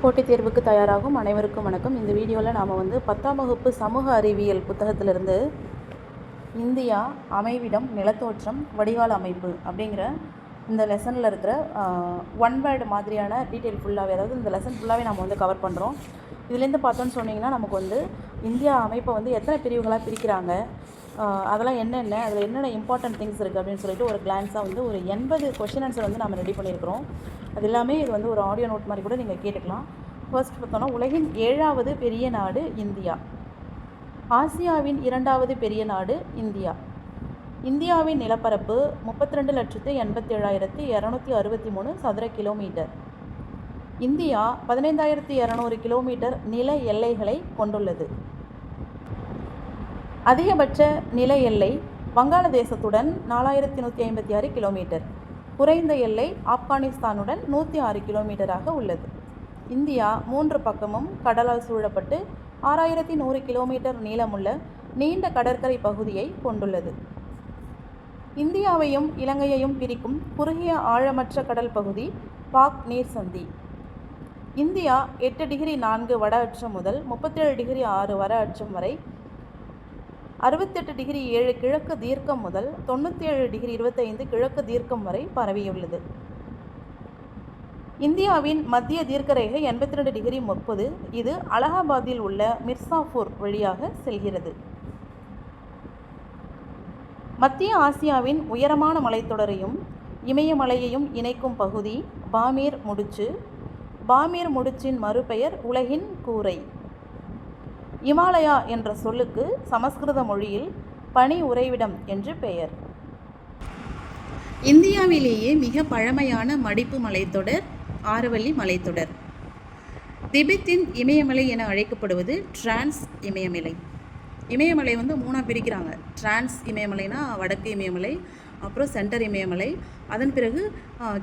போட்டித் தேர்வுக்கு தயாராகும். அனைவருக்கும் வணக்கம். இந்த வீடியோவில் நாம் வந்து பத்தாம் வகுப்பு சமூக அறிவியல் புத்தகத்திலிருந்து இந்தியா அமைவிடம் நிலத்தோற்றம் வடிகால் அமைப்பு அப்படிங்கிற இந்த லெசனில் இருக்கிற ஒன் வேர்டு மாதிரியான டீட்டெயில் ஃபுல்லாகவே அதாவது இந்த லெசன் ஃபுல்லாகவே நம்ம வந்து கவர் பண்ணுறோம் இதுலேருந்து பார்த்தோன்னு சொன்னிங்கன்னா நமக்கு வந்து இந்தியா அமைப்பை வந்து எத்தனை பிரிவுகளாக பிரிக்கிறாங்க? அதெல்லாம் என்னென்ன அதில் என்னென்ன இம்பார்ட்டன்ட் திங்ஸ் இருக்குது அப்படின்னு சொல்லிட்டு ஒரு கிளான்ஸாக வந்து ஒரு எண்பது கொஷின் ஆன்சர் வந்து நம்ம ரெடி பண்ணியிருக்கிறோம். அது எல்லாமே இது வந்து ஒரு ஆடியோ நோட் மாதிரி கூட நீங்கள் கேட்டுக்கலாம். ஃபர்ஸ்ட் பார்த்தோன்னா உலகின் ஏழாவது பெரிய நாடு இந்தியா. ஆசியாவின் இரண்டாவது பெரிய நாடு இந்தியா. இந்தியாவின் நிலப்பரப்பு முப்பத்தி ரெண்டு லட்சத்து எண்பத்தி ஏழாயிரத்தி இரநூத்தி அறுபத்தி மூணு சதுர கிலோமீட்டர் இந்தியா பதினைந்தாயிரத்தி இரநூறு கிலோமீட்டர் நில எல்லைகளை கொண்டுள்ளது. அதிகபட்ச நில எல்லை வங்காளதேசத்துடன் நாலாயிரத்தி நூற்றி ஐம்பத்தி ஆறு கிலோமீட்டர். குறைந்த எல்லை ஆப்கானிஸ்தானுடன் நூற்றி ஆறு கிலோமீட்டராக உள்ளது. இந்தியா மூன்று பக்கமும் கடலால் சூழப்பட்டு ஆறாயிரத்தி நூறு கிலோமீட்டர் நீளமுள்ள நீண்ட கடற்கரை பகுதியை கொண்டுள்ளது. இந்தியாவையும் இலங்கையையும் பிரிக்கும் குறுகிய ஆழமற்ற கடல் பகுதி பாக் நீர் சந்தி இந்தியா எட்டு டிகிரி நான்கு வட அச்சம் முதல் முப்பத்தேழு டிகிரி ஆறு வட அச்சம் வரை அறுபத்தெட்டு டிகிரி ஏழு கிழக்கு தீர்க்கம் முதல் தொண்ணூற்றி ஏழு டிகிரி இருபத்தைந்து கிழக்கு தீர்க்கம் வரை பரவியுள்ளது. இந்தியாவின் மத்திய தீர்க்கரேகை எண்பத்தி ரெண்டு டிகிரி முப்பது இது அலகாபாத்தில் உள்ள மிர்சாபூர் வழியாக செல்கிறது. மத்திய ஆசியாவின் உயரமான மலைத்தொடரையும் இமயமலையையும் இணைக்கும் பகுதி பாமீர் முடிச்சு பாமீர் முடிச்சின் மறுபெயர் உலகின் கூரை. இமாலயா என்ற சொல்லுக்கு சமஸ்கிருத மொழியில் பனி உறைவிடம் என்று பெயர். இந்தியாவிலேயே மிக பழமையான மடிப்பு மலைத்தொடர் ஆரவல்லி மலைத்தொடர். திபெத்தின் இமயமலை என அழைக்கப்படுவது டிரான்ஸ் இமயமலை. இமயமலை வந்து மூணாக பிரிக்கிறாங்க. டிரான்ஸ் இமயமலைனா வடக்கு இமயமலை அப்புறம் சென்டர் இமயமலை அதன் பிறகு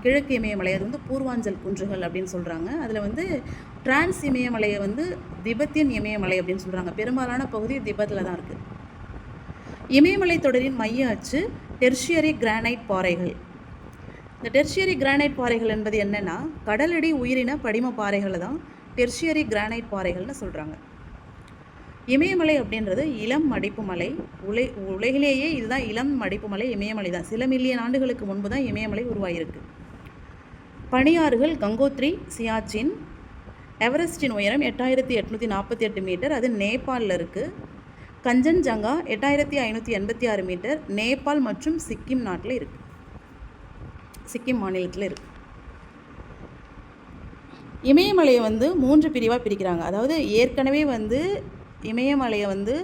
கிழக்கு இமயமலை அது வந்து பூர்வாஞ்சல் குன்றுகள் அப்படின்னு சொல்கிறாங்க அதில் வந்து டிரான்ஸ் இமயமலையை வந்து திபெத்தின் இமயமலை அப்படின்னு சொல்கிறாங்க பெரும்பாலான பகுதி திபத்தில் தான் இருக்குது இமயமலை தொடரின் மைய அச்சு டெர்ஷியரி கிரானைட் பாறைகள். இந்த டெர்ஷியரி கிரானைட் பாறைகள் என்பது என்னென்னா கடலடி உயிரின படிம பாறைகளை தான் டெர்ஷியரி கிரானைட் பாறைகள்னு சொல்கிறாங்க இமயமலை அப்படின்றது இளம் மடிப்பு மலை. உலை உலகிலேயே இதுதான் இளம் மடிப்பு மலை இமயமலை தான். சில மில்லியன் ஆண்டுகளுக்கு முன்பு தான் இமயமலை உருவாகியிருக்கு பனியாறுகள் கங்கோத்ரி சியாச்சின் எவரெஸ்டின் உயரம் எட்டாயிரத்தி எட்நூற்றி நாற்பத்தி எட்டு மீட்டர் அது நேபாளில் இருக்குது கஞ்சன்ஜங்கா எட்டாயிரத்தி ஐநூற்றி எண்பத்தி ஆறு மீட்டர் நேபாள் மற்றும் சிக்கிம் நாட்டில் இருக்குது சிக்கிம் மாநிலத்தில் இருக்குது இமயமலையை வந்து மூன்று பிரிவாக பிரிக்கிறாங்க. அதாவது ஏற்கனவே வந்து இமயமலையை வந்து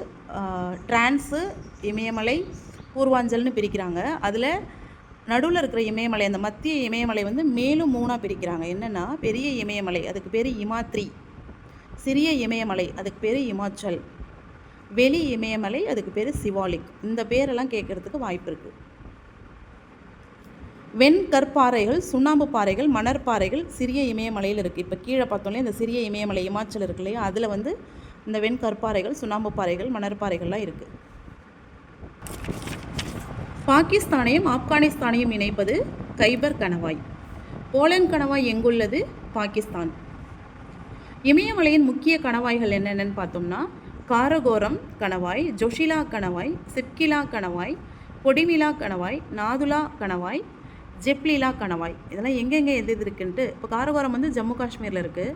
டிரான்ஸு இமயமலை பூர்வாஞ்சல்னு பிரிக்கிறாங்க. அதில் நடுவில் இருக்கிற இமயமலை அந்த மத்திய இமயமலை வந்து மேலும் மூணாக பிரிக்கிறாங்க. என்னென்னா பெரிய இமயமலை அதுக்கு பேர் இமாத்ரி. சிறிய இமயமலை அதுக்கு பேர் இமாச்சல். வெளி இமயமலை அதுக்கு பேர் சிவாலிக். இந்த பேரெல்லாம் கேட்குறதுக்கு வாய்ப்பு இருக்குது வெண்கற்பாறைகள் சுண்ணாம்பு பாறைகள் மணற்பாறைகள் சிறிய இமயமலையில் இருக்குது இப்போ கீழே பார்த்தோன்னே இந்த சிறிய இமயமலை இமாச்சல் இருக்கு இல்லையா? அதில் வந்து இந்த வெண்கற்பாறைகள் சுண்ணாம்பு பாறைகள் மணற்பாறைகள்லாம் இருக்குது பாகிஸ்தானையும் ஆப்கானிஸ்தானையும் இணைப்பது கைபர் கணவாய். போலன் கணவாய் எங்குள்ளது? பாகிஸ்தான். இமயமலையின் முக்கிய கணவாய்கள் என்னென்னு பார்த்தோம்னா காரகோரம் கணவாய் ஜொஷிலா கணவாய் சிப்கிலா கணவாய் பொடிமிலா கணவாய் நாதுலா கணவாய் ஜெப்லிலா கணவாய். இதெல்லாம் எங்கெங்கே எது இருக்குன்ட்டு இப்போ காரகோரம் வந்து ஜம்மு காஷ்மீரில் இருக்குது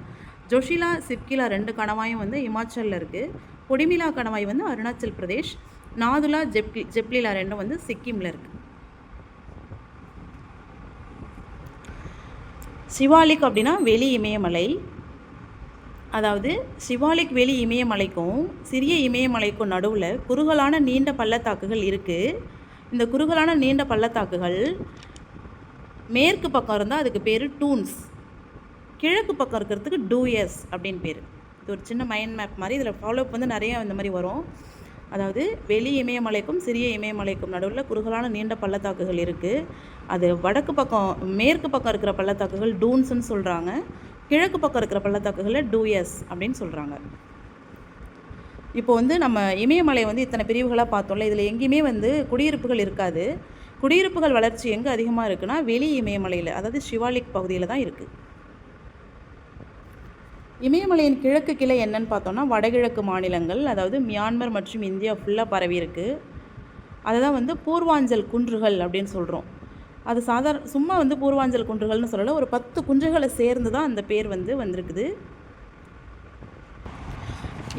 ஜொஷிலா சிப்கிலா ரெண்டு கணவாயும் வந்து இமாச்சலில் இருக்குது பொடிமிலா கணவாய் வந்து அருணாச்சல் பிரதேஷ். நாதுலா ஜெப்லி ஜெப்லிலா ரெண்டும் வந்து சிக்கிமில் இருக்குது சிவாலிக் அப்படின்னா வெளி இமயமலை. அதாவது சிவாலிக் வெளி இமயமலைக்கும் சிறிய இமயமலைக்கும் நடுவில் குறுகலான நீண்ட பள்ளத்தாக்குகள் இருக்குது இந்த குறுகலான நீண்ட பள்ளத்தாக்குகள் மேற்கு பக்கம் இருந்தால் அதுக்கு பேர் டூன்ஸ். கிழக்கு பக்கம் இருக்கிறதுக்கு டூயஸ் அப்படின்னு பேர். இது ஒரு சின்ன மைண்ட் மேப் மாதிரி. இதில் ஃபாலோஅப் வந்து நிறைய இந்த மாதிரி வரும். அதாவது வெளி இமயமலைக்கும் சிறிய இமயமலைக்கும் நடுவில் குறுகலான நீண்ட பள்ளத்தாக்குகள் இருக்குது அது வடக்கு பக்கம் மேற்கு பக்கம் இருக்கிற பள்ளத்தாக்குகள் டூன்ஸ்னு சொல்கிறாங்க கிழக்கு பக்கம் இருக்கிற பள்ளத்தாக்குகளை டூஎஸ் அப்படின்னு சொல்கிறாங்க இப்போ வந்து நம்ம இமயமலை வந்து இத்தனை பிரிவுகளாக பார்த்தோம்ல இதில் எங்கேயுமே வந்து குடியிருப்புகள் இருக்காது. குடியிருப்புகள் வளர்ச்சி எங்கே அதிகமாக இருக்குன்னா வெளி இமயமலையில் அதாவது சிவாலிக் பகுதியில் தான் இருக்குது இமயமலையின் கிழக்கு கிளை என்னன்னு பார்த்தோன்னா வடகிழக்கு மாநிலங்கள் அதாவது மியான்மர் மற்றும் இந்தியா ஃபுல்லாக பரவி இருக்கு. அதை தான் வந்து பூர்வாஞ்சல் குன்றுகள் அப்படின்னு சொல்கிறோம் அது சாதாரண சும்மா வந்து பூர்வாஞ்சல் குன்றுகள்னு சொல்லலை ஒரு பத்து குன்றுகளை சேர்ந்து தான் அந்த பேர் வந்து வந்திருக்குது.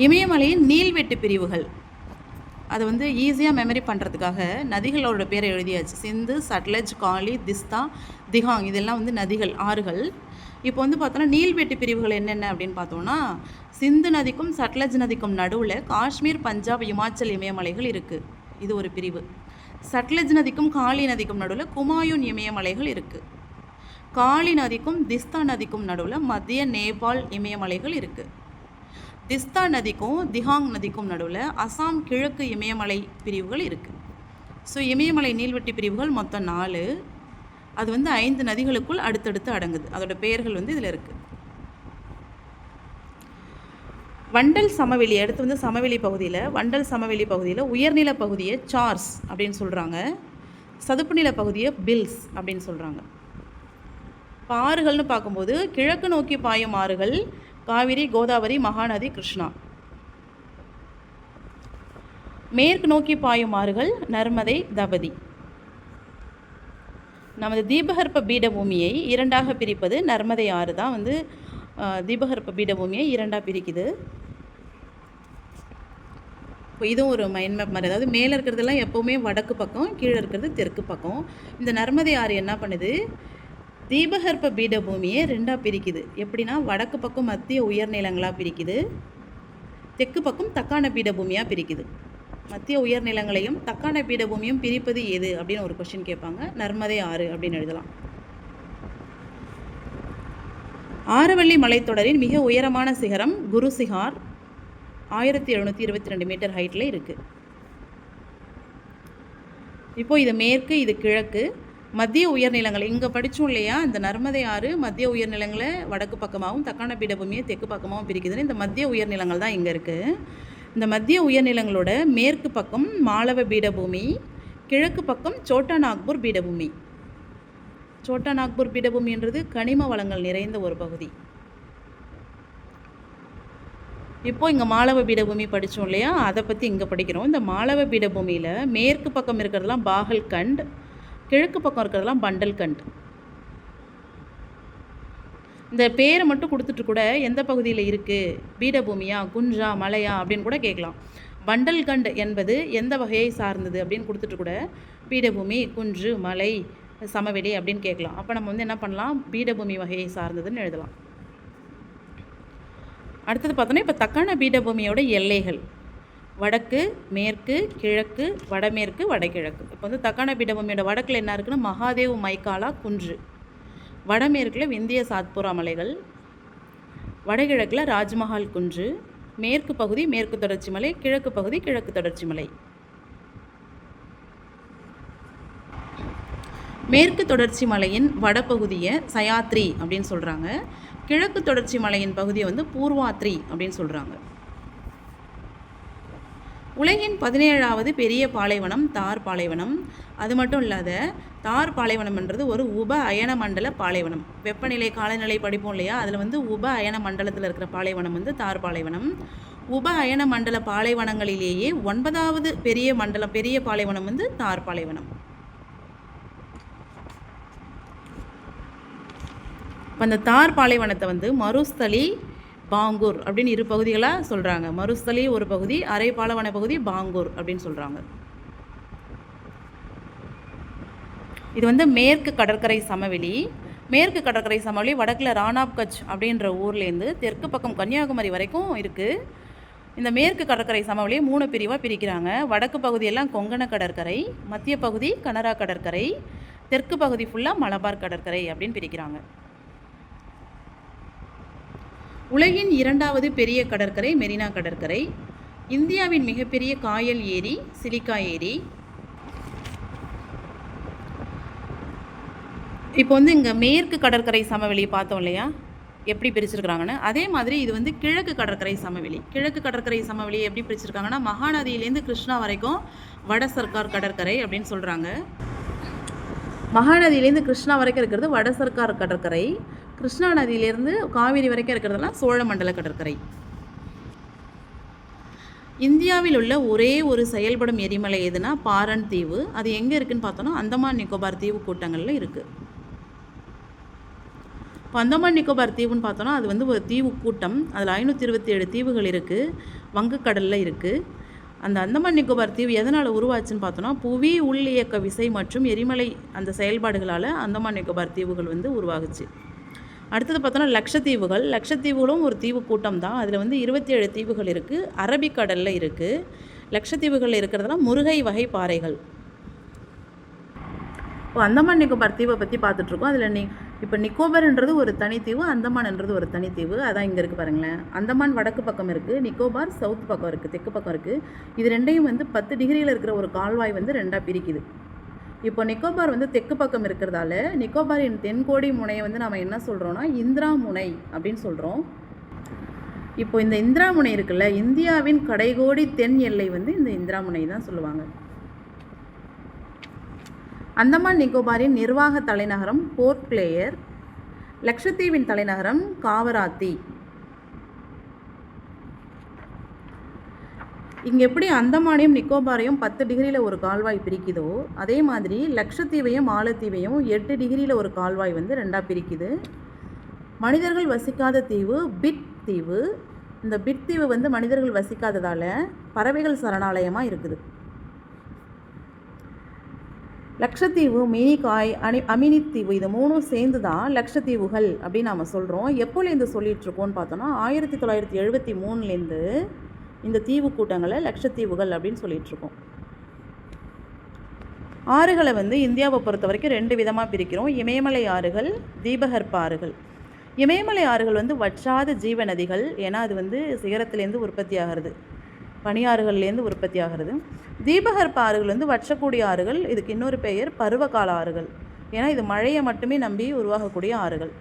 இமயமலையின் நீள்வெட்டு பிரிவுகள். அதை வந்து ஈஸியாக மெமரி பண்ணுறதுக்காக நதிகளோட பேரை எழுதியாச்சு. சிந்து சட்லஜ் காளி திஸ்தா திகாங் இதெல்லாம் வந்து நதிகள் ஆறுகள். இப்போ வந்து பார்த்தோன்னா நீள்வெட்டு பிரிவுகள் என்னென்ன அப்படின்னு பார்த்தோம்னா சிந்து நதிக்கும் சட்லஜ் நதிக்கும் நடுவில் காஷ்மீர் பஞ்சாப் இமாச்சல் இமயமலைகள் இருக்குது இது ஒரு பிரிவு. சட்லஜ் நதிக்கும் காளி நதிக்கும் நடுவில் குமாயூன் இமயமலைகள் இருக்குது காளி நதிக்கும் திஸ்தா நதிக்கும் நடுவில் மத்திய நேபாள் இமயமலைகள் இருக்குது திஸ்தா நதிக்கும் திஹாங் நதிக்கும் நடுவில் அசாம் கிழக்கு இமயமலை பிரிவுகள் இருக்குது ஸோ இமயமலை நீள்வெட்டி பிரிவுகள் மொத்தம் நாலு. அது வந்து ஐந்து நதிகளுக்குள் அடுத்தடுத்து அடங்குது. அதோட பெயர்கள் வந்து இதில் இருக்குது வண்டல் சமவெளி அடுத்து வந்து சமவெளி பகுதியில் வண்டல் சமவெளி பகுதியில் உயர்நில பகுதியை சார்ஸ் அப்படின்னு சொல்கிறாங்க சதுப்பு நில பகுதியை பில்ஸ் அப்படின்னு சொல்கிறாங்க இப்போ ஆறுகள்னு பார்க்கும்போது கிழக்கு நோக்கி பாயும் ஆறுகள் காவிரி கோதாவரி மகாநதி கிருஷ்ணா. மேற்கு நோக்கி பாயும் ஆறுகள் நர்மதை தபதி நமது தீபகற்ப பீடபூமியை இரண்டாக பிரிப்பது நர்மதை ஆறு தான் வந்து தீபகற்ப பீடபூமியை இரண்டாக பிரிக்குது. இப்போ இதுவும் ஒரு மைண்ட் மேப் மாதிரி. அதாவது மேலே இருக்கிறதெல்லாம் எப்போவுமே வடக்கு பக்கம் கீழே இருக்கிறது தெற்கு பக்கம். இந்த நர்மதை ஆறு என்ன பண்ணுது? தீபகற்ப பீடபூமியை ரெண்டாக பிரிக்குது. எப்படின்னா வடக்கு பக்கம் மத்திய உயர்நிலங்களாக பிரிக்குது. தெற்கு பக்கம் தக்கான பீடபூமியாக பிரிக்குது. மத்திய உயர்நிலங்களையும் தக்கான பீடபூமியும் பிரிப்பது எது அப்படின்னு ஒரு கொஷின் கேட்பாங்க. நர்மதை ஆறு அப்படின்னு எழுதலாம். ஆரவள்ளி மலைத்தொடரின் மிக உயரமான சிகரம் குரு சிகார் ஆயிரத்தி எழுநூற்றி இருபத்தி ரெண்டு மீட்டர் ஹைட்டில் இருக்குது இப்போ இது மேற்கு இது கிழக்கு மத்திய உயர்நிலங்கள் இங்கே படித்தோம் இல்லையா? இந்த நர்மதை ஆறு மத்திய உயர்நிலங்களை வடக்கு பக்கமாகவும் தக்கான பீடபூமியை தெற்கு பக்கமாகவும் பிரிக்குதுன்னு இந்த மத்திய உயர்நிலங்கள் தான் இங்கே இருக்குது இந்த மத்திய உயர்நிலங்களோட மேற்கு பக்கம் மாளவ பீடபூமி கிழக்கு பக்கம் சோட்டா நாக்பூர் பீடபூமி. சோட்டா நாக்பூர் பீடபூமின்றது கனிம வளங்கள் நிறைந்த ஒரு பகுதி. இப்போ இங்கே மாளவ பீடபூமி படித்தோம் இல்லையா? அதை பற்றி இங்கே படிக்கிறோம். இந்த மாளவ பீடபூமியில் மேற்கு பக்கம் இருக்கிறதெல்லாம் பாகல்கண்ட் கிழக்கு பக்கம் இருக்கிறதெல்லாம் பண்டல்கண்ட். இந்த பேரை மட்டும் கொடுத்துட்டு கூட எந்த பகுதியில் இருக்குது பீடபூமியா குன்றா மலையா அப்படின்னு கூட கேட்கலாம். வண்டல்கண்ட் என்பது எந்த வகையை சார்ந்தது அப்படின்னு கொடுத்துட்டு கூட பீடபூமி குன்று மலை சமவெளி அப்படின்னு கேட்கலாம். அப்போ நம்ம வந்து என்ன பண்ணலாம்? பீடபூமி வகையை சார்ந்ததுன்னு எழுதலாம். அடுத்தது பார்த்தோன்னா இப்போ தக்கான பீடபூமியோட எல்லைகள். வடக்கு மேற்கு கிழக்கு வடமேற்கு வடகிழக்கு. இப்போ வந்து தக்கான பீடபூமியோட வடக்கில் என்ன இருக்குன்னா மகாதேவ் மைக்காலா குன்று. வடமேற்கில் விந்திய சாத்புரா மலைகள் வடகிழக்கில் ராஜ்மஹால் குன்று மேற்கு பகுதி மேற்கு தொடர்ச்சி மலை கிழக்கு பகுதி கிழக்கு தொடர்ச்சி மலை. மேற்கு தொடர்ச்சி மலையின் வடபகுதியை சயாத்ரி அப்படின்னு சொல்கிறாங்க கிழக்கு தொடர்ச்சி மலையின் பகுதியை வந்து பூர்வாத்ரி அப்படின்னு சொல்கிறாங்க உலகின் பதினேழாவது பெரிய பாலைவனம் தார் பாலைவனம். அது மட்டும் இல்லாத தார் பாலைவனம்ன்றது ஒரு உப அயன மண்டல பாலைவனம். வெப்பநிலை காலநிலை படிப்போம் இல்லையா? அதில் வந்து உப அயன மண்டலத்தில் இருக்கிற பாலைவனம் வந்து தார் பாலைவனம். உப அயன மண்டல பாலைவனங்களிலேயே ஒன்பதாவது பெரிய மண்டலம் பெரிய பாலைவனம் வந்து தார் பாலைவனம். இப்போ அந்த தார் பாலைவனத்தை வந்து மருஸ்தலி பாங்கூர் அப்படின்னு இரு பகுதிகளாக சொல்கிறாங்க மருஸ்தலி ஒரு பகுதி அரை பாலவன பகுதி பாங்கூர் அப்படின்னு சொல்கிறாங்க இது வந்து மேற்கு கடற்கரை சமவெளி. மேற்கு கடற்கரை சமவெளி வடக்கில் ராணாப் கட்ச் அப்படின்ற ஊர்லேருந்து தெற்கு பக்கம் கன்னியாகுமரி வரைக்கும் இருக்குது இந்த மேற்கு கடற்கரை சமவெளியை மூணு பிரிவாக பிரிக்கிறாங்க. வடக்கு பகுதியெல்லாம் கொங்கண கடற்கரை மத்திய பகுதி கனரா கடற்கரை தெற்கு பகுதி ஃபுல்லாக மலபார் கடற்கரை அப்படின்னு பிரிக்கிறாங்க. உலகின் இரண்டாவது பெரிய கடற்கரை மெரினா கடற்கரை. இந்தியாவின் மிகப்பெரிய காயல் ஏரி சிலிக்கா ஏரி. இப்போ வந்து இங்கே மேற்கு கடற்கரை சமவெளி பார்த்தோம் இல்லையா? எப்படி பிரிச்சிருக்கிறாங்கன்னு? அதே மாதிரி இது வந்து கிழக்கு கடற்கரை சமவெளி. கிழக்கு கடற்கரை சமவெளி எப்படி பிரிச்சிருக்காங்கன்னா மகாநதியிலேருந்து கிருஷ்ணா வரைக்கும் வட சர்க்கார் கடற்கரை அப்படின்னு சொல்கிறாங்க மகாநதியிலேருந்து கிருஷ்ணா வரைக்கும் இருக்கிறது வட சர்க்கார் கடற்கரை. கிருஷ்ணா நதியிலேருந்து காவிரி வரைக்கும் இருக்கிறதெல்லாம் சோழமண்டல கடற்கரை. இந்தியாவில் உள்ள ஒரே ஒரு செயல்படும் எரிமலை எதுனா பாரன் தீவு. அது எங்கே இருக்குன்னு பார்த்தோன்னா அந்தமான் நிக்கோபார் தீவு கூட்டங்களில் இருக்குது இப்போ அந்தமான் நிக்கோபார் தீவுன்னு பார்த்தோன்னா அது வந்து ஒரு தீவு கூட்டம். அதில் ஐநூற்றி இருபத்தி ஏழு தீவுகள் இருக்குது வங்கக்கடலில் இருக்குது அந்த அந்தமான் நிக்கோபார் தீவு எதனால் உருவாச்சுன்னு பார்த்தோன்னா புவி உள் இயக்க விசை மற்றும் எரிமலை அந்த செயல்பாடுகளால் அந்தமான் நிக்கோபார் தீவுகள் வந்து உருவாகுச்சு. அடுத்தது பார்த்தோன்னா லட்சத்தீவுகள். லட்சத்தீவுகளும் ஒரு தீவு கூட்டம் தான். அதில் வந்து இருபத்தி ஏழு தீவுகள் இருக்குது அரபிக்கடலில் இருக்குது லட்சத்தீவுகளில் இருக்கிறதெல்லாம் முருகை வகை பாறைகள். இப்போ அந்தமான் நிக்கோபார் தீவை பற்றி பார்த்துட்ருக்கோம். அதில் நீ இப்போ நிக்கோபார்ன்றது ஒரு தனித்தீவு அந்தமான்ன்றது ஒரு தனித்தீவு அதான் இங்கே இருக்குது பாருங்களேன். அந்தமான் வடக்கு பக்கம் இருக்குது நிக்கோபார் சவுத் பக்கம் இருக்குது தெற்கு பக்கம் இருக்குது இது ரெண்டையும் வந்து பத்து டிகிரியில் இருக்கிற ஒரு கால்வாய் வந்து ரெண்டாக பிரிக்குது. இப்போ நிக்கோபார் வந்து தெற்கு பக்கம் இருக்கிறதால நிக்கோபாரின் தென்கோடி முனையை வந்து நம்ம என்ன சொல்கிறோன்னா இந்திரா முனை அப்படின்னு சொல்கிறோம் இப்போ இந்த இந்திரா முனை இருக்குல்ல இந்தியாவின் கடைகோடி தென் எல்லை வந்து இந்த இந்திரா முனை தான் சொல்லுவாங்க. அந்தமான் நிக்கோபாரின் நிர்வாக தலைநகரம் போர்ட் பிளேயர் லக்ஷத்தீவின் தலைநகரம் காவராத்தி. இங்கே எப்படி அந்தமானையும் நிக்கோபாரையும் பத்து டிகிரியில் ஒரு கால்வாய் பிரிக்குதோ அதே மாதிரி லட்சத்தீவையும் மாலத்தீவையும் எட்டு டிகிரியில் ஒரு கால்வாய் வந்து ரெண்டாக பிரிக்குது. மனிதர்கள் வசிக்காத தீவு பிட் தீவு. இந்த பிட் தீவு வந்து மனிதர்கள் வசிக்காததால் பறவைகள் சரணாலயமாக இருக்குது. லட்சத்தீவு மினிகாய் அணி அமினித்தீவு இது மூணும் சேர்ந்து தான் லட்சத்தீவுகள் அப்படின்னு நாம் சொல்கிறோம் எப்போலேருந்து சொல்லிகிட்ருக்கோன்னு பார்த்தோன்னா ஆயிரத்தி தொள்ளாயிரத்தி எழுபத்தி மூணுலேருந்து இந்த தீவு கூட்டங்களை லட்சத்தீவுகள் அப்படின்னு சொல்லிகிட்ருக்கோம் ஆறுகளை வந்து இந்தியாவை பொறுத்த வரைக்கும் ரெண்டு விதமாக பிரிக்கிறோம். இமயமலை ஆறுகள் தீபகற்ப ஆறுகள். இமயமலை ஆறுகள் வந்து வற்றாத ஜீவ நதிகள் ஏன்னா அது வந்து சிகரத்துலேருந்து உற்பத்தி ஆகிறது. பனியாறுகள்லேருந்து உற்பத்தி ஆகிறது. தீபகற்ப ஆறுகள் வந்து வற்றக்கூடிய ஆறுகள் இதுக்கு இன்னொரு பெயர் பருவகால ஆறுகள். ஏன்னா இது மழையை மட்டுமே நம்பி உருவாகக்கூடிய ஆறுகள்.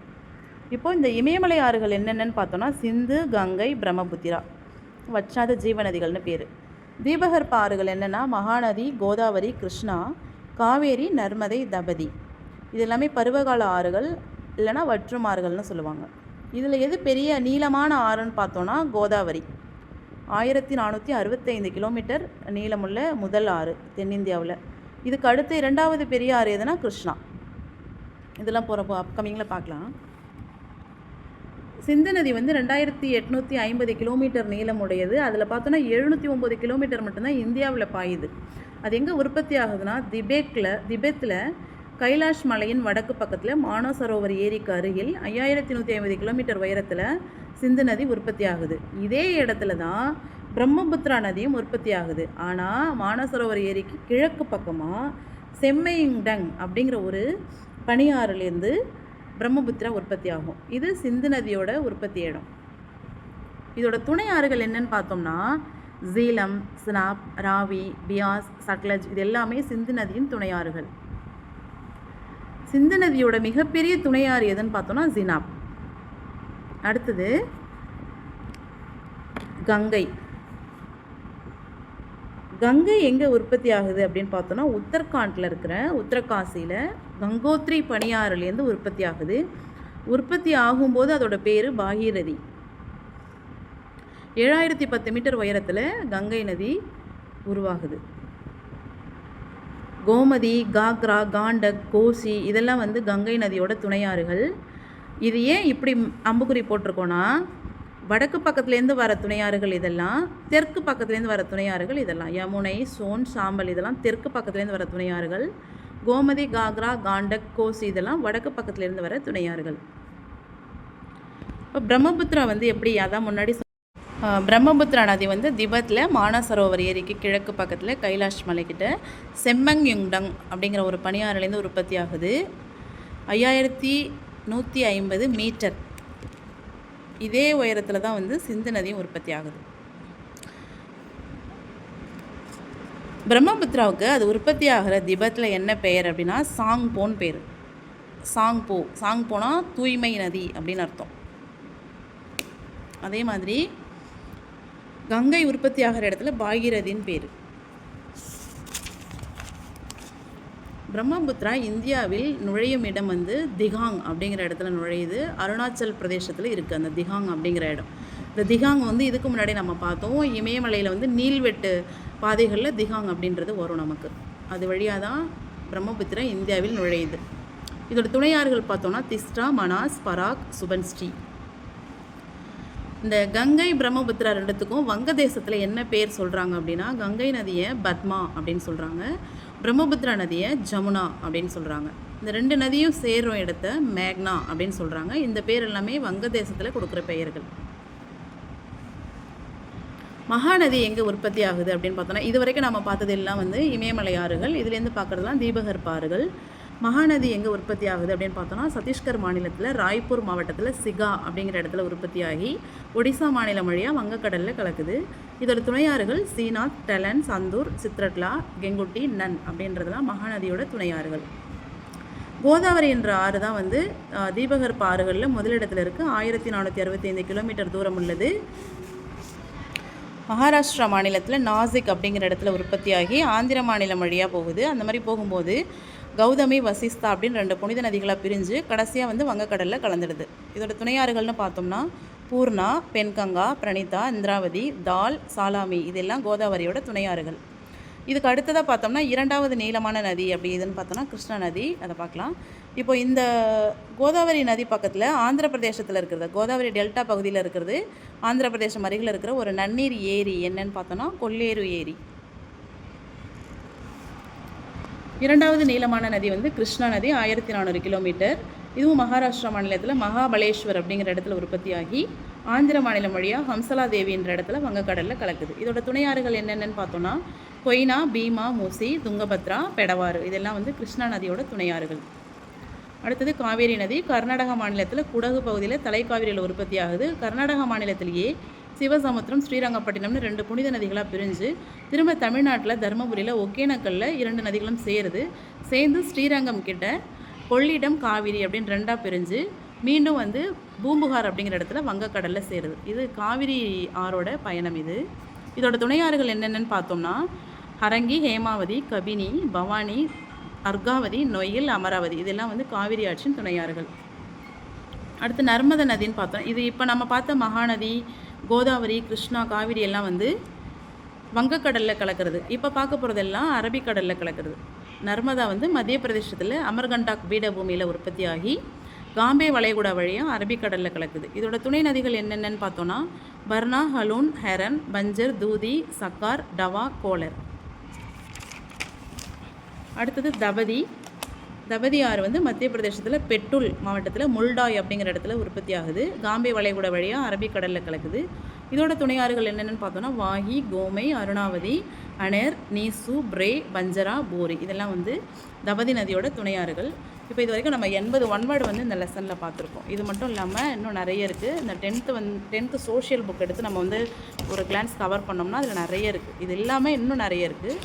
இப்போது இந்த இமயமலை ஆறுகள் என்னென்னு பார்த்தோன்னா சிந்து கங்கை பிரம்மபுத்திரா. வற்றாத ஜீவநதிகள்னு பேர். தீபகற்ப ஆறுகள் என்னென்னா மகாநதி கோதாவரி கிருஷ்ணா காவேரி நர்மதை தபதி. இது எல்லாமே பருவகால ஆறுகள் இல்லைனா வற்றும் ஆறுகள்னு சொல்லுவாங்க. இதில் எது பெரிய நீளமான ஆறுன்னு பார்த்தோன்னா கோதாவரி. ஆயிரத்தி நானூற்றி அறுபத்தைந்து கிலோமீட்டர் நீளமுள்ள முதல் ஆறு தென்னிந்தியாவில். இதுக்கு அடுத்து இரண்டாவது பெரிய ஆறு எதுனா கிருஷ்ணா. இதெல்லாம் போகிறப்போ அப்கமிங்கில் பார்க்கலாம். சிந்து நதி வந்து ரெண்டாயிரத்தி எட்நூற்றி ஐம்பது கிலோமீட்டர் நீளம் உடையது. அதில் பார்த்தோன்னா எழுநூற்றி ஒம்பது கிலோமீட்டர் மட்டும்தான் இந்தியாவில் பாயுது. அது எங்கே உற்பத்தி ஆகுதுன்னா திபேக்கில் திபெத்தில் கைலாஷ் மலையின் வடக்கு பக்கத்தில் மானசரோவர் ஏரிக்கு அருகில் ஐயாயிரத்தி நூற்றி ஐம்பது கிலோமீட்டர் உயரத்தில் சிந்து நதி உற்பத்தி ஆகுது. இதே இடத்துல தான் பிரம்மபுத்திரா நதியும் உற்பத்தி ஆகுது. ஆனால் மானசரோவர் ஏரிக்கு கிழக்கு பக்கமாக செம்மையிங்டங் அப்படிங்கிற ஒரு பனியாறுலேருந்து பிரம்மபுத்திரா உற்பத்தி ஆகும். இது சிந்து நதியோட உற்பத்தி இடம். இதோட துணை ஆறுகள் என்னன்னு பார்த்தோம்னா ஜீலம் ஸ்னாப் ராவி பியாஸ் சட்லஜ் இது எல்லாமே சிந்து நதியின் துணை ஆறுகள். சிந்து நதியோட மிகப்பெரிய துணையாறு எதுன்னு பார்த்தோம்னா ஜினாப் அடுத்தது கங்கை. கங்கை எங்கே உற்பத்தி ஆகுது அப்படின்னு பார்த்தோன்னா உத்தரகாண்டில் இருக்கிற உத்தரகாசியில் கங்கோத்ரி பனியாறுலேருந்து உற்பத்தி ஆகுது. உற்பத்தி ஆகும்போது அதோட பேர் பாகீரதி ஏழாயிரத்தி பத்து மீட்டர் உயரத்தில் கங்கை நதி உருவாகுது. கோமதி காக்ரா காண்டக் கோசி இதெல்லாம் வந்து கங்கை நதியோட துணையாறுகள். இது ஏன் இப்படி அம்புக்குறி போட்டிருக்கோன்னா வடக்கு பக்கத்துலேருந்து வர துணையாறுகள் இதெல்லாம் தெற்கு பக்கத்துலேருந்து வர துணையாறுகள் இதெல்லாம் யமுனை சோன் சாம்பல் இதெல்லாம் தெற்கு பக்கத்துலேருந்து வர துணையாறுகள். கோமதி காக்ரா காண்டக் கோசி இதெல்லாம் வடக்கு பக்கத்துலேருந்து வர துணையாறுகள் இப்போ பிரம்மபுத்திரா வந்து எப்படி அதான் முன்னாடி பிரம்மபுத்திரா நதி வந்து திபத்தில் மானசரோவர் ஏரிக்கு கிழக்கு பக்கத்தில் கைலாஷ் மலைக்கிட்ட செம்மங் யுங்டங் அப்படிங்கிற ஒரு பனியாறுலேருந்து உற்பத்தி ஆகுது. ஐயாயிரத்தி நூற்றி ஐம்பது மீட்டர். இதே உயரத்தில் தான் வந்து சிந்து நதியும் உற்பத்தி ஆகுது. பிரம்மபுத்திராவுக்கு அது உற்பத்தி ஆகிற திபத்தில் என்ன பெயர் அப்படின்னா சாங் போன் பேர். சாங் போ சாங் போனால் தூய்மை நதி அப்படின்னு அர்த்தம். அதே மாதிரி கங்கை உற்பத்தி ஆகிற இடத்துல பாகீரதின்னு பேர். பிரம்மபுத்திரா இந்தியாவில் நுழையும் இடம் வந்து திகாங் அப்படிங்கிற இடத்துல நுழையுது. அருணாச்சல் பிரதேசத்தில் இருக்குது அந்த திகாங் அப்படிங்கிற இடம். இந்த திகாங் வந்து இதுக்கு முன்னாடி நம்ம பார்த்தோம். இமயமலையில் வந்து நீள்வெட்டு பாதைகளில் திகாங் அப்படின்றது வரும் நமக்கு. அது வழியாக தான் பிரம்மபுத்திரா இந்தியாவில் நுழையுது. இதோட துணையாறுகள் பார்த்தோன்னா திஸ்டா மனாஸ் பராக் சுபன்ஸ்ரீ. இந்த கங்கை பிரம்மபுத்திரா ரெண்டுத்துக்கும் வங்கதேசத்தில் என்ன பேர் சொல்கிறாங்க அப்படின்னா கங்கை நதியை பத்மா அப்படின்னு சொல்கிறாங்க பிரம்மபுத்திரா நதியை ஜமுனா அப்படின்னு சொல்கிறாங்க இந்த ரெண்டு நதியும் சேரும் இடத்த மேக்னா அப்படின்னு சொல்கிறாங்க இந்த பேர் எல்லாமே வங்கதேசத்தில் கொடுக்குற பெயர்கள். மகாநதி எங்கே உற்பத்தி ஆகுது அப்படின்னு பார்த்தோன்னா இது வரைக்கும் நம்ம பார்த்தது எல்லாம் வந்து இமயமலை ஆறுகள் இதுலேருந்து பார்க்குறதுலாம் தீபகற்ப ஆறுகள் மகாநதி எங்கே உற்பத்தி ஆகுது அப்படின்னு பார்த்தோன்னா சத்தீஸ்கர் மாநிலத்தில் ராய்ப்பூர் மாவட்டத்தில் சிகா அப்படிங்கிற இடத்துல உற்பத்தி ஆகி ஒடிசா மாநிலம் வழியாக வங்கக்கடலில் கலக்குது. இதோட துணையாறுகள் சீனாத் டெலன் சந்தூர் சித்ரட்லா கெங்குட்டி நன் அப்படின்றதெல்லாம் மகாநதியோட துணையாறுகள். கோதாவரி என்ற ஆறு தான் வந்து தீபகற்ப ஆறுகளில் முதலிடத்தில் இருக்குது ஆயிரத்தி நானூற்றி அறுபத்தி ஐந்து கிலோமீட்டர் தூரம் உள்ளது. மகாராஷ்டிரா மாநிலத்தில் நாசிக் அப்படிங்கிற இடத்துல உற்பத்தியாகி ஆந்திர மாநிலம் வழியாக போகுது. அந்த மாதிரி போகும்போது கௌதமி வசிஸ்தா அப்படின்னு ரெண்டு புனித நதிகளாக பிரிஞ்சு கடைசியாக வந்து வங்கக்கடலில் கலந்துடுது. இதோட துணையாறுகள்னு பார்த்தோம்னா பூர்ணா பென்கங்கா பிரணீதா இந்திராவதி தால் சாலாமி இதெல்லாம் கோதாவரியோட துணையாறுகள் இதுக்கு அடுத்ததாக பார்த்தோம்னா இரண்டாவது நீளமான நதி அப்படி இதுன்னு பார்த்தோம்னா கிருஷ்ணா நதி. அதை பார்க்கலாம். இப்போ இந்த கோதாவரி நதி பக்கத்தில் ஆந்திர பிரதேசத்தில் இருக்கிறது கோதாவரி டெல்டா பகுதியில் இருக்கிறது ஆந்திர பிரதேசம் அருகில் இருக்கிற ஒரு நன்னீர் ஏரி என்னன்னு பார்த்தோம்னா கொல்லேரு ஏரி. இரண்டாவது நீளமான நதி வந்து கிருஷ்ணா நதி ஆயிரத்தி நானூறு கிலோமீட்டர். இதுவும் மகாராஷ்டிரா மாநிலத்தில் மகாபலேஸ்வர் அப்படிங்கிற இடத்துல உற்பத்தியாகி ஆந்திர மாநிலம் வழியாக ஹம்சலா தேவின்ற இடத்துல வங்கக்கடலில் கலக்குது. இதோட துணையாறுகள் என்னென்னு பார்த்தோன்னா கொய்னா பீமா மூசி துங்கபத்ரா பெடவாறு. இதெல்லாம் வந்து கிருஷ்ணா நதியோட துணையாறுகள். அடுத்தது காவேரி நதி. கர்நாடக மாநிலத்தில் குடகு பகுதியில் தலைக்காவிரியில் உற்பத்தி ஆகுது கர்நாடக மாநிலத்திலேயே சிவசமுத்திரம் ஸ்ரீரங்கப்பட்டினம்னு ரெண்டு புனித நதிகளாக பிரிஞ்சு திரும்ப தமிழ்நாட்டில் தருமபுரியில் ஒகேனக்கல்ல இரண்டு நதிகளும் சேருது. சேர்ந்து ஸ்ரீரங்கம் கிட்ட கொள்ளிடம் காவிரி அப்படின்னு ரெண்டாக பிரிஞ்சு மீண்டும் வந்து பூம்புகார் அப்படிங்கிற இடத்துல வங்கக்கடலில் சேருது. இது காவிரி ஆறோட பயணம் இது. இதோட துணையாறுகள் என்னென்னு பார்த்தோம்னா ஹரங்கி ஹேமாவதி கபினி பவானி அர்காவதி நொயில் அமராவதி. இதெல்லாம் வந்து காவிரி ஆற்றின் துணையாறுகள். அடுத்து நர்மத நதின்னு பார்த்தோம். இது இப்போ நம்ம பார்த்த மகாநதி கோதாவரி கிருஷ்ணா காவிரி எல்லாம் வந்து வங்கக்கடலில் கலக்கிறது. இப்போ பார்க்க போகிறதெல்லாம் அரபிக்கடலில் கலக்கிறது. நர்மதா வந்து மத்திய பிரதேசத்தில் அமர்கண்டாக் பீடபூமியில் உற்பத்தி ஆகி காம்பே வளைகுடா வழியாக அரபிக்கடலில் கலக்குது. இதோட துணை நதிகள் என்னென்னு பார்த்தோன்னா பர்னா ஹலூன் ஹெரன் பஞ்சர் தூதி சக்கார் டவா கோலர் அடுத்தது தபதி தபதி ஆறு வந்து மத்திய பிரதேசத்தில் பெட்டுல் மாவட்டத்தில் முல்டாய் அப்படிங்கிற இடத்துல உற்பத்தி ஆகுது. காம்பே வளைகுடா வழியாக அரபிக்கடலில் கலக்குது. இதோட துணையாறுகள் என்னென்னு பார்த்தோன்னா வாகி கோமை அருணாவதி அனேர் நீசு பிரே பஞ்சரா போரி. இதெல்லாம் வந்து தபதி நதியோட துணையாறுகள். இப்போ இது வரைக்கும் நம்ம எண்பது ஒன்வேர்டு வந்து இந்த லெசனில் பார்த்துருக்கோம். இது மட்டும் இல்லாமல் இன்னும் நிறைய இருக்குது இந்த டென்த்து வந்து டென்த்து சோஷியல் புக் எடுத்து நம்ம வந்து ஒரு கிளான்ஸ் கவர் பண்ணோம்னா அதில் நிறைய இருக்குது இது எல்லாமே இன்னும் நிறைய இருக்குது